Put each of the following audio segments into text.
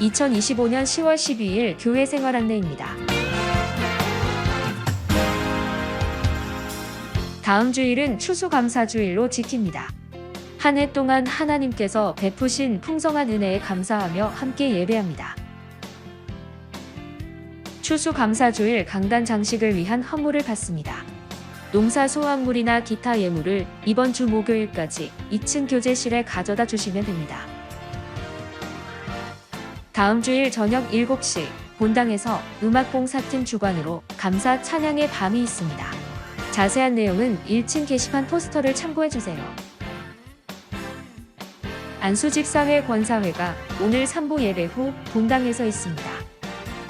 2025년 10월 12일 교회 생활 안내입니다. 다음 주일은 추수감사주일로 지킵니다. 한 해 동안 하나님께서 베푸신 풍성한 은혜에 감사하며 함께 예배합니다. 추수감사주일 강단 장식을 위한 헌물을 받습니다. 농사 소환물이나 기타 예물을 이번 주 목요일까지 2층 교제실에 가져다 주시면 됩니다. 다음 주일 저녁 7시 본당에서 음악봉사팀 주관으로 감사 찬양의 밤이 있습니다. 자세한 내용은 1층 게시판 포스터를 참고해 주세요. 안수집사회 권사회가 오늘 3부 예배 후 본당에서 있습니다.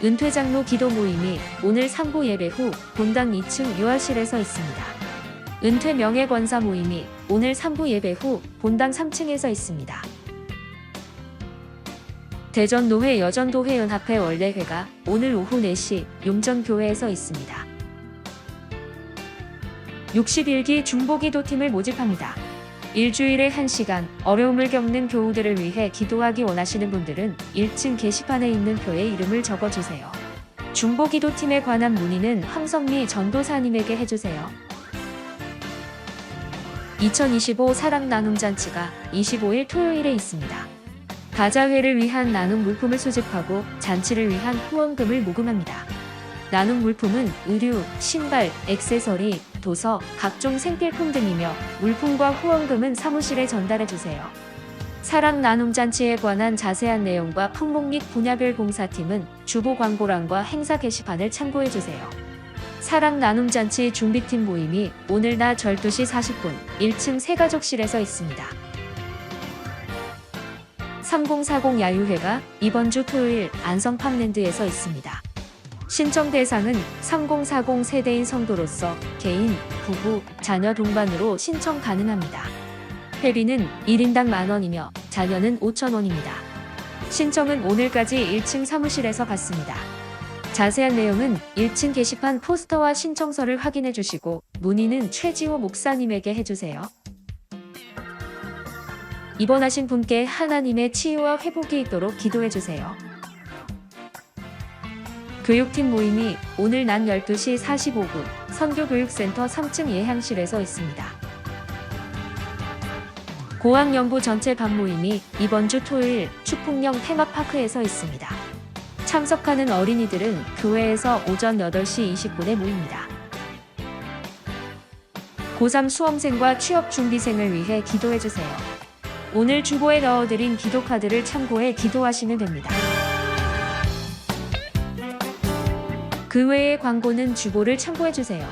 은퇴장로 기도 모임이 오늘 3부 예배 후 본당 2층 유아실에서 있습니다. 은퇴 명예 권사 모임이 오늘 3부 예배 후 본당 3층에서 있습니다. 대전노회 여전도회 연합회 원래회가 오늘 오후 4시 용전교회에서 있습니다. 61기 중보기도팀을 모집합니다. 일주일에 1시간 어려움을 겪는 교우들을 위해 기도하기 원하시는 분들은 1층 게시판에 있는 표에 이름을 적어주세요. 중보기도팀에 관한 문의는 황성미 전도사님에게 해주세요. 2025 사랑 나눔 잔치가 25일 토요일에 있습니다. 가자회를 위한 나눔 물품을 수집하고 잔치를 위한 후원금을 모금합니다. 나눔 물품은 의류, 신발, 액세서리, 도서, 각종 생필품 등이며 물품과 후원금은 사무실에 전달해 주세요. 사랑 나눔 잔치에 관한 자세한 내용과 품목 및 분야별 봉사팀은 주보 광고란과 행사 게시판을 참고해 주세요. 사랑 나눔 잔치 준비팀 모임이 오늘 낮 12시 40분 1층 세가족실에서 있습니다. 3040 야유회가 이번 주 토요일 안성 팜랜드에서 있습니다. 신청 대상은 3040 세대인 성도로서 개인, 부부, 자녀 동반으로 신청 가능합니다. 회비는 1인당 만원이며 자녀는 5천원입니다. 신청은 오늘까지 1층 사무실에서 받습니다. 자세한 내용은 1층 게시판 포스터와 신청서를 확인해 주시고 문의는 최지호 목사님에게 해주세요. 입원하신 분께 하나님의 치유와 회복이 있도록 기도해 주세요. 교육팀 모임이 오늘 낮 12시 45분 선교교육센터 3층 예향실에서 있습니다. 고학연구 전체 반 모임이 이번 주 토요일 축풍령 테마파크에서 있습니다. 참석하는 어린이들은 교회에서 오전 8시 20분에 모입니다. 고3 수험생과 취업 준비생을 위해 기도해 주세요. 오늘 주보에 넣어드린 기도 카드를 참고해 기도하시면 됩니다. 그 외의 광고는 주보를 참고해 주세요.